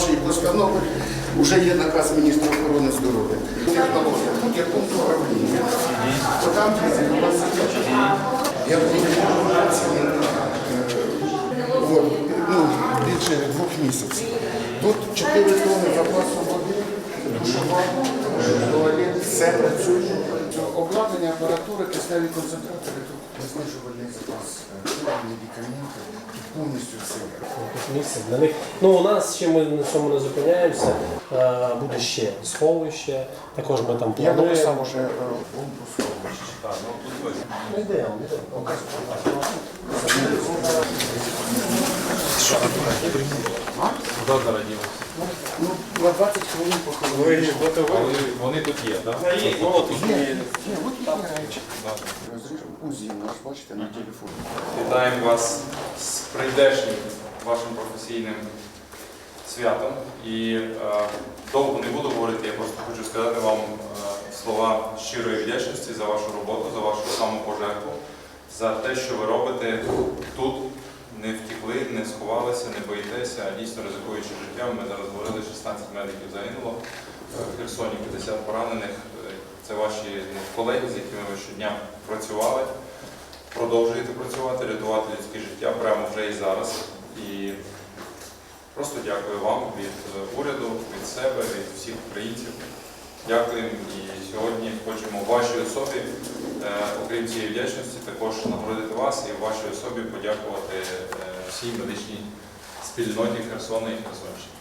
вашої постанови вже є наказ міністра охорони здоров'я. Технологія, управління. То там. Я буду ну, більше двох місяців. Тут 4 тонни запасу води, душова, туалет, все працює. Обладнання апаратури, кисневі концентратори, тут знижувальний запас е, медикаментів, тут повністю місце для них. Ну, у нас ще ми на цьому не зупиняємося. Е, Буде ще сховище. Також ми там Я плануємо. написав уже е, бомбу сховище. Ну, Йдемо, йдемо. Ну, на 20 хвилин поховали. Вони, вони тут є, так? Ні, от є речі. УЗІ наш, бачите, на телефоні. Вітаємо вас з прийдешнім вашим професійним святом. І е, довго не буду говорити, я просто хочу сказати вам е, слова щирої вдячності за вашу роботу, за вашу самопожертву, за те, що ви робите тут. Не втекли, не сховалися, не боїтеся, а дійсно ризикуючи життям. Ми зараз говорили, 16 медиків загинуло, е, в Херсоні 50 поранених. Е, Це ваші ну, колеги, з якими ви щодня працювали. Продовжуєте працювати, рятувати людське життя прямо вже і зараз. І просто дякую вам від е, уряду, від себе, від всіх українців. Дякуємо і сьогодні хочемо вашій особі, е, окрім цієї вдячності, також нагородити вас і вашій особі подякувати е, всій медичній спільноті Херсона і Херсонщини.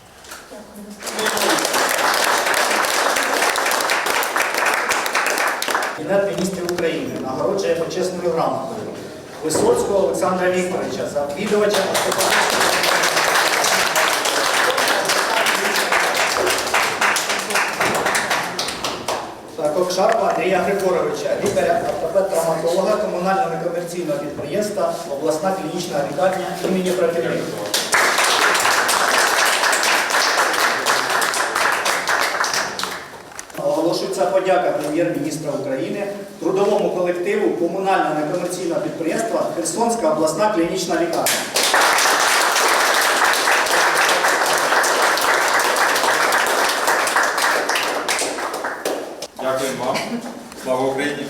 Кабінет міністрів України нагороджує почесною грамотою Висоцького Олександра Вікторовича за відвідувача автопатичного. Кокшарова Андрія Григоровича, лікаря ортопед-травматолога комунального некомерційного підприємства обласна клінічна лікарня імені Братівникова. Подяка прем'єр-міністра України трудовому колективу комунального некомерційного підприємства Херсонська обласна клінічна лікарня. Дякую вам. Слава Україні!